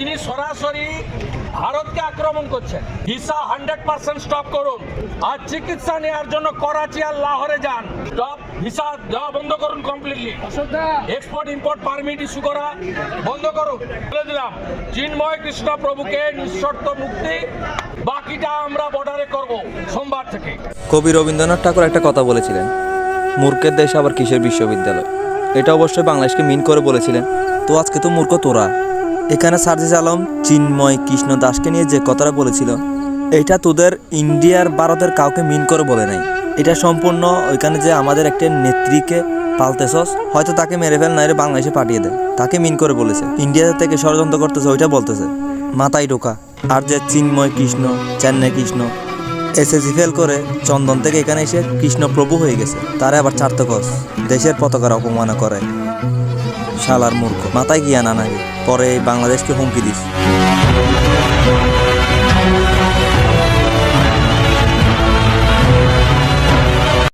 তিনি সরাসরি ভারতকে আক্রমণ করছেন। ভিসা হান্ড্রেড পার্সেন্ট স্টপ করুন আর চিকিৎসা নেওয়ার জন্য করাচি আর লাহোরে যান। স্টপ ভিসা দেওয়া বন্ধ করুন completely export import permit issue করা বন্ধ করুন। বলে দিলাম চিন্ময় কৃষ্ণ প্রভুকে নিঃশর্ত মুক্তি বাকিটা আমরা বর্ডারে করব সোমবার থেকে। কবি রবীন্দ্রনাথ ঠাকুর একটা কথা বলেছিলেন মূর্খের দেশ আবার কিসের বিশ্ববিদ্যালয়? এটা অবশ্যই বাংলাদেশকে মিন করে বলেছিলেন তো আজকে তো মূর্খ তোরা? এখানে সার্জিস আলম, চিন্ময় কৃষ্ণ দাসকে নিয়ে যে কথাটা বলেছিল, এটা তোদের ইন্ডিয়ার ভারতের কাউকে মিন করে বলে নাই। এটা সম্পূর্ণ ওইখানে যে আমাদের একটা নেত্রীকে পালতেছস, হয়তো তাকে মেরে ফেল না বাংলাদেশে পাঠিয়ে দেয়। তাকে মিন করে বলেছে। ইন্ডিয়া থেকে ষড়যন্ত্র করতেছে, ওইটা বলতেছে। মাথায় ঢোকা। আর যে চিন্ময় কৃষ্ণ, চেন্নাই কৃষ্ণ এসএসসি ফেল করে চন্দন থেকে এখানে এসে কৃষ্ণপ্রভু হয়ে গেছে। তারা আবার চার্থকস দেশের পতাকার অপমানা করে। শালার মূর্খ। মাথায় গিয়া না নাকি পরে বাংলাদেশকে হুমকি দিস।